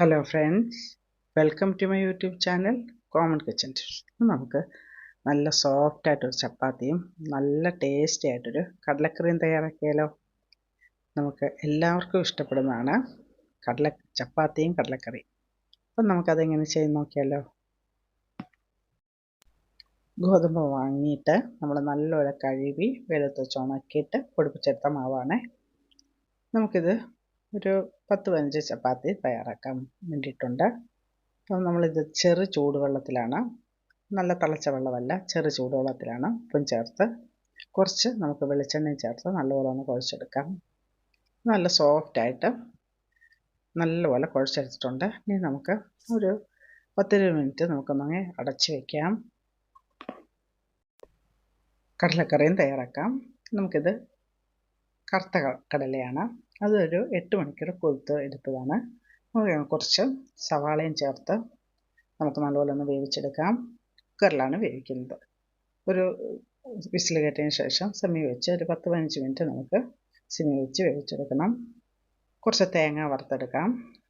Hello friends welcome to my YouTube channel Common Kitchen നമുക്ക് നല്ല soft ആയിട്ടൊരു ചപ്പാത്തിയും നല്ല ടേസ്റ്റി ആയിട്ടൊരു കടലക്കറിയും തയ്യാറാക്കിയാലോ? നമുക്ക് എല്ലാവർക്കും ഇഷ്ടപ്പെടുന്നതാണ് കടല ചപ്പാത്തിയും കടലക്കറിയും. അപ്പം നമുക്കതെങ്ങനെ ചെയ്ത് നോക്കിയാലോ? ഗോതമ്പ് വാങ്ങിയിട്ട് നമ്മൾ നല്ലപോലെ കഴുകി വെളുത്ത് ചുണക്കിയിട്ട് പൊടിപ്പിച്ചെടുത്ത മാവാണ്. നമുക്കിത് ഒരു പത്ത് പതിനഞ്ച് ചപ്പാത്തി തയ്യാറാക്കാൻ വേണ്ടിയിട്ടുണ്ട്. അപ്പം നമ്മളിത് ചെറു ചൂടുവെള്ളത്തിലാണ്. നല്ല തിളച്ച വെള്ളമല്ല ചെറു ചൂടുവെള്ളത്തിലാണ് ഉപ്പും ചേർത്ത് കുറച്ച് നമുക്ക് വെളിച്ചെണ്ണയും ചേർത്ത് നല്ലപോലെ ഒന്ന് കുഴച്ചെടുക്കാം. നല്ല സോഫ്റ്റായിട്ട് നല്ലപോലെ കുഴച്ചെടുത്തിട്ടുണ്ട്. ഇനി നമുക്ക് ഒരു പത്തിരുപത് മിനിറ്റ് നമുക്കൊന്നങ്ങ് അടച്ച് വയ്ക്കാം കടലക്കറിയും തയ്യാറാക്കാം. നമുക്കിത് കറുത്ത കടലയാണ്. അതൊരു എട്ട് മണിക്കൂർ കൊഴുത്ത് എടുത്തതാണ്. കുറച്ച് സവാളയും ചേർത്ത് നമുക്ക് നല്ലപോലെ ഒന്ന് വേവിച്ചെടുക്കാം. കുക്കറിലാണ് വേവിക്കുന്നത്. ഒരു വിസിൽ കയറ്റിയതിന് ശേഷം സെമി വെച്ച് ഒരു പത്ത് പതിനഞ്ച് മിനിറ്റ് നമുക്ക് സെമി വെച്ച് വേവിച്ചെടുക്കണം. കുറച്ച് തേങ്ങ വറുത്തെടുക്കാം.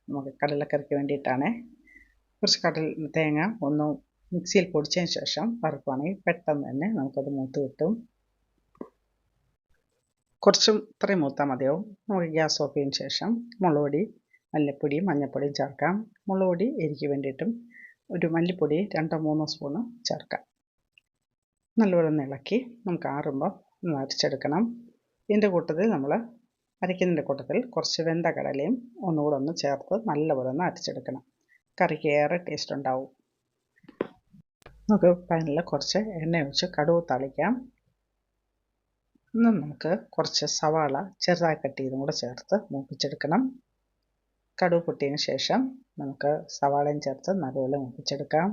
നമുക്ക് കടലക്കറിക്ക് വേണ്ടിയിട്ടാണ്. കുറച്ച് കടൽ തേങ്ങ ഒന്ന് മിക്സിയിൽ പൊടിച്ചതിന് ശേഷം വറുക്കുകയാണെങ്കിൽ പെട്ടെന്ന് തന്നെ നമുക്കത് മൂത്ത് കിട്ടും. കുറച്ചും ഇത്രയും മൂത്താൽ മതിയാവും. നമുക്ക് ഗ്യാസ് ഓഫ് ചെയ്തതിന് ശേഷം മുളക് പൊടി മല്ലിപ്പൊടിയും മഞ്ഞൾപ്പൊടിയും ചേർക്കാം. മുളക് പൊടി എരിക്ക് വേണ്ടിയിട്ടും ഒരു മല്ലിപ്പൊടി രണ്ടോ മൂന്നോ സ്പൂണ് ചേർക്കാം. നല്ലപോലെ ഇളക്കി നമുക്ക് ആറുമ്പോൾ ഒന്ന് അരച്ചെടുക്കണം. ഇതിന്റെ കൂട്ടത്തിൽ നമ്മൾ അരയ്ക്കുന്നതിന്റെ കൂട്ടത്തിൽ കുറച്ച് വെന്ത കടലയും ഒന്നുകൂടെ ഒന്ന് ചേർത്ത് നല്ലപോലെ ഒന്ന് അരച്ചെടുക്കണം. കറിക്ക് ഏറെ ടേസ്റ്റ് ഉണ്ടാവും. നമുക്ക് പാനിൽ കുറച്ച് എണ്ണ ഒഴിച്ച് കടുവ് തളിക്കാം. ഇന്ന് നമുക്ക് കുറച്ച് സവാള ചെറുതായി കട്ട് ചെയ്തും കൂടെ ചേർത്ത് മൂപ്പിച്ചെടുക്കണം. കടുവ് പൊട്ടിയതിന് ശേഷം നമുക്ക് സവാളയും ചേർത്ത് നല്ലപോലെ മൂപ്പിച്ചെടുക്കാം.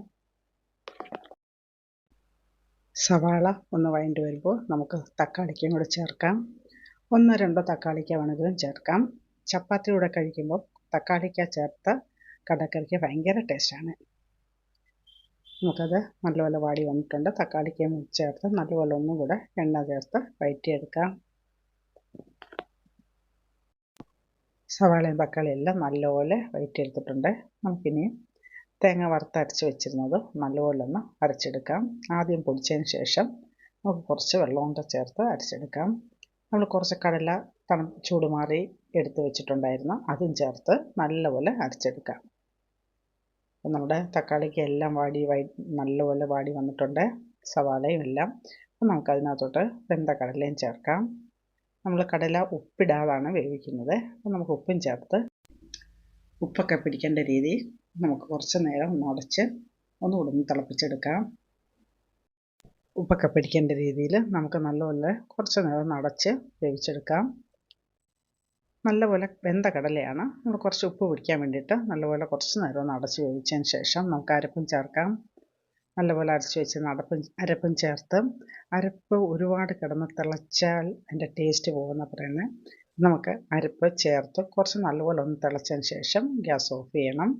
സവാള ഒന്ന് വഴണ്ടി വരുമ്പോൾ നമുക്ക് തക്കാളിക്കും കൂടെ ചേർക്കാം. ഒന്നോ രണ്ടോ തക്കാളിക്ക വേണമെങ്കിലും ചേർക്കാം. ചപ്പാത്തിയുടെ കഴിക്കുമ്പോൾ തക്കാളിക്ക ചേർത്ത് കടക്കറിക്ക് ഭയങ്കര ടേസ്റ്റാണ്. നമുക്കത് നല്ലപോലെ വാടി വന്നിട്ടുണ്ട്. തക്കാളിക്ക് ചേർത്ത് നല്ലപോലെ ഒന്നും കൂടെ എണ്ണ ചേർത്ത് വയറ്റിയെടുക്കാം. സവാളയും തക്കാളിയും എല്ലാം നല്ലപോലെ വയറ്റിയെടുത്തിട്ടുണ്ട്. നമുക്കിനി തേങ്ങ വറുത്തരച്ച് വെച്ചിരുന്നത് നല്ലപോലെ ഒന്ന് അരച്ചെടുക്കാം. ആദ്യം പൊടിച്ചതിന് ശേഷം നമുക്ക് കുറച്ച് വെള്ളം കൊണ്ട് ചേർത്ത് അരച്ചെടുക്കാം. നമ്മൾ കുറച്ച് കടല തണു ചൂടുമാറി എടുത്ത് വെച്ചിട്ടുണ്ടായിരുന്നു. അതും ചേർത്ത് നല്ലപോലെ അരച്ചെടുക്കാം. അപ്പം നമ്മുടെ തക്കാളിക്ക് എല്ലാം വാടി വൈ നല്ലപോലെ വാടി വന്നിട്ടുണ്ട്. സവാളയും എല്ലാം. അപ്പം നമുക്കതിനകത്തോട്ട് വെന്ത കടലയും ചേർക്കാം. നമ്മൾ കടല ഉപ്പിടാതാണ് വേവിക്കുന്നത്. അപ്പം നമുക്ക് ഉപ്പും ചേർത്ത് ഉപ്പൊക്കെ പിടിക്കേണ്ട രീതി നമുക്ക് കുറച്ച് നേരം ഒന്ന് അടച്ച് ഒന്നുകൂടെ ഒന്ന് തിളപ്പിച്ചെടുക്കാം. ഉപ്പൊക്കെ പിടിക്കേണ്ട രീതിയിൽ നമുക്ക് നല്ലപോലെ കുറച്ച് നേരം ഒന്ന് അടച്ച് വേവിച്ചെടുക്കാം. നല്ലപോലെ വെന്ത കടലയാണ്. നമ്മൾ കുറച്ച് ഉപ്പ് പിടിക്കാൻ വേണ്ടിയിട്ട് നല്ലപോലെ കുറച്ച് നേരം ഒന്ന് അടച്ച് വേവിച്ചതിന് ശേഷം നമുക്ക് അരപ്പും ചേർക്കാം. നല്ലപോലെ അരച്ച് വെച്ച് അടപ്പും അരപ്പും ചേർത്ത് അരപ്പ് ഒരുപാട് കിടന്ന് തിളച്ചാൽ അതിന്റെ ടേസ്റ്റ് പോകുന്ന പറയുന്നത് നമുക്ക് അരപ്പ് ചേർത്ത് കുറച്ച് നല്ലപോലെ ഒന്ന് തിളച്ചതിന് ശേഷം ഗ്യാസ് ഓഫ് ചെയ്യണം.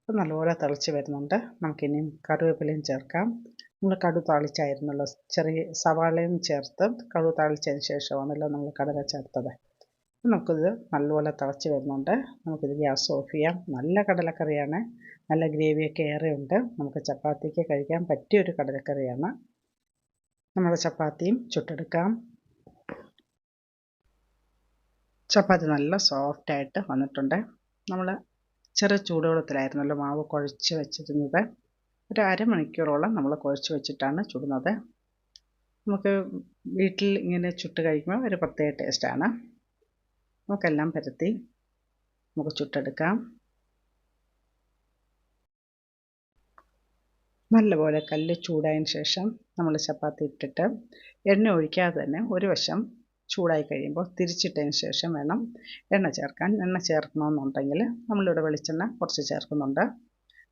അപ്പം നല്ലപോലെ തിളച്ച് വരുന്നുണ്ട്. നമുക്കിനിയും കറിവേപ്പിലയും ചേർക്കാം. നമ്മൾ കടു താളിച്ചായിരുന്നല്ലോ. ചെറിയ സവാളയും ചേർത്ത് കടു താളിച്ചതിന് ശേഷമാണല്ലോ നമ്മൾ കടല ചേർത്തത്. നമുക്കിത് നല്ലപോലെ തിളച്ച് വരുന്നുണ്ട്. നമുക്കിത് ഗ്യാസ് ഓഫ് ചെയ്യാം. നല്ല കടലക്കറിയാണ്. നല്ല ഗ്രേവിയൊക്കെ ഏറെ ഉണ്ട് നമുക്ക് ചപ്പാത്തിക്ക് കഴിക്കാൻ പറ്റിയൊരു കടലക്കറിയാണ്. നമ്മുടെ ചപ്പാത്തിയും ചുട്ടെടുക്കാം. ചപ്പാത്തി നല്ല സോഫ്റ്റായിട്ട് വന്നിട്ടുണ്ട്. നമ്മൾ ചെറിയ ചൂടുവെള്ളത്തിലായിരുന്നല്ലോ മാവ് കുഴച്ച് വെച്ചിരുന്നത്. ഒരു അരമണിക്കൂറോളം നമ്മൾ കുഴച്ച് വെച്ചിട്ടാണ് ചുടുന്നത്. നമുക്ക് വീട്ടിൽ ഇങ്ങനെ ചുട്ട് കഴിക്കുമ്പോൾ ഒരു പ്രത്യേക ടേസ്റ്റാണ് നമുക്കെല്ലാം പരത്തി നമുക്ക് ചുട്ടെടുക്കാം നല്ലപോലെ കല്ല് ചൂടായതിന് ശേഷം നമ്മൾ ചപ്പാത്തി ഇട്ടിട്ട് എണ്ണ ഒഴിക്കാതെ തന്നെ ഒരു വശം ചൂടായി കഴിയുമ്പോൾ തിരിച്ചിട്ടതിന് ശേഷം വേണം എണ്ണ ചേർക്കാൻ. എണ്ണ ചേർക്കണമെന്നുണ്ടെങ്കിൽ നമ്മളിവിടെ വെളിച്ചെണ്ണ കുറച്ച് ചേർക്കുന്നുണ്ട്.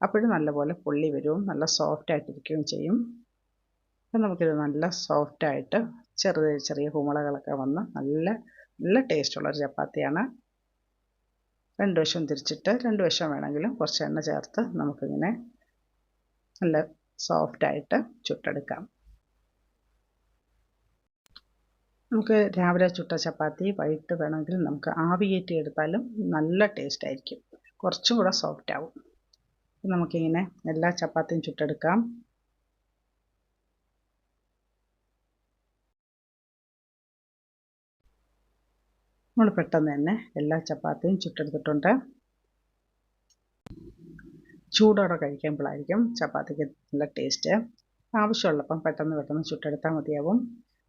അപ്പോഴും നല്ലപോലെ പൊള്ളി വരും നല്ല സോഫ്റ്റ് ആയിട്ടിരിക്കുകയും ചെയ്യും. അപ്പം നമുക്കിത് നല്ല സോഫ്റ്റായിട്ട് ചെറിയ ചെറിയ കുമളകളൊക്കെ വന്ന് നല്ല നല്ല ടേസ്റ്റുള്ളൊരു ചപ്പാത്തിയാണ്. രണ്ട് വശവും തിരിച്ചിട്ട് രണ്ട് വശം വേണമെങ്കിലും കുറച്ച് എണ്ണ ചേർത്ത് നമുക്കിങ്ങനെ നല്ല സോഫ്റ്റായിട്ട് ചുട്ടെടുക്കാം. നമുക്ക് രാവിലെ ചുട്ട ചപ്പാത്തി വൈകിട്ട് വേണമെങ്കിൽ നമുക്ക് ആവിയേറ്റി എടുത്താലും നല്ല ടേസ്റ്റ് ആയിരിക്കും. കുറച്ചും കൂടെ സോഫ്റ്റ് ആവും. നമുക്കിങ്ങനെ എല്ലാ ചപ്പാത്തിയും ചുട്ടെടുക്കാം. നമ്മൾ പെട്ടെന്ന് തന്നെ എല്ലാ ചപ്പാത്തിയും ചുട്ടെടുത്തിട്ടുണ്ട്. ചൂടോടെ കഴിക്കുമ്പോഴായിരിക്കും ചപ്പാത്തിക്ക് നല്ല ടേസ്റ്റ് ആവശ്യമുള്ളപ്പം പെട്ടെന്ന് പെട്ടെന്ന് ചുട്ടെടുത്താൽ മതിയാവും.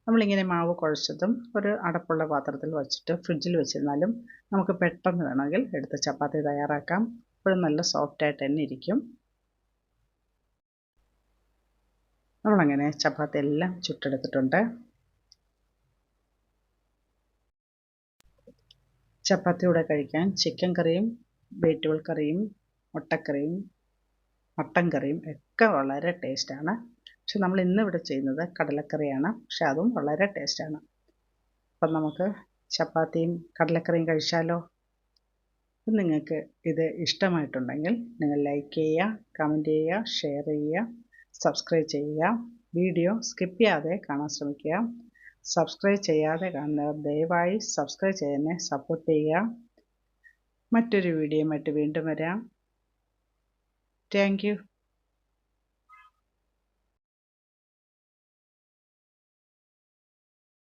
നമ്മളിങ്ങനെ മാവ് കുഴച്ചതും ഒരു അടപ്പുള്ള പാത്രത്തിൽ വെച്ചിട്ട് ഫ്രിഡ്ജിൽ വെച്ചിരുന്നാലും നമുക്ക് പെട്ടെന്ന് വേണമെങ്കിൽ എടുത്ത് ചപ്പാത്തി തയ്യാറാക്കാം. അപ്പോഴും നല്ല സോഫ്റ്റായിട്ട് തന്നെ ഇരിക്കും. നമ്മളങ്ങനെ ചപ്പാത്തി എല്ലാം ചുട്ടെടുത്തിട്ടുണ്ട്. ചപ്പാത്തിയുടെ കഴിക്കാൻ ചിക്കൻ കറിയും വെജിറ്റബിൾ കറിയും മുട്ടക്കറിയും മട്ടൻ കറിയും ഒക്കെ വളരെ ടേസ്റ്റാണ് പക്ഷെ നമ്മൾ ഇന്ന് ഇവിടെ ചെയ്യുന്നത് കടലക്കറിയാണ്. പക്ഷെ അതും വളരെ ടേസ്റ്റാണ് അപ്പം നമുക്ക് ചപ്പാത്തിയും കടലക്കറിയും കഴിച്ചാലോ? നിങ്ങൾക്ക് ഇത് ഇഷ്ടമായിട്ടുണ്ടെങ്കിൽ നിങ്ങൾ ലൈക്ക് ചെയ്യുക കമന്റ് ചെയ്യുക ഷെയർ ചെയ്യുക സബ്സ്ക്രൈബ് ചെയ്യുക വീഡിയോ സ്കിപ്പ് ചെയ്യാതെ കാണാൻ ശ്രമിക്കുക. സബ്സ്ക്രൈബ് ചെയ്യാതെ കാണുന്നവർ ദയവായി സബ്സ്ക്രൈബ് ചെയ്യുന്നതിനെ സപ്പോർട്ട് ചെയ്യുക. മറ്റൊരു വീഡിയോയുമായിട്ട് വീണ്ടും വരാം. താങ്ക്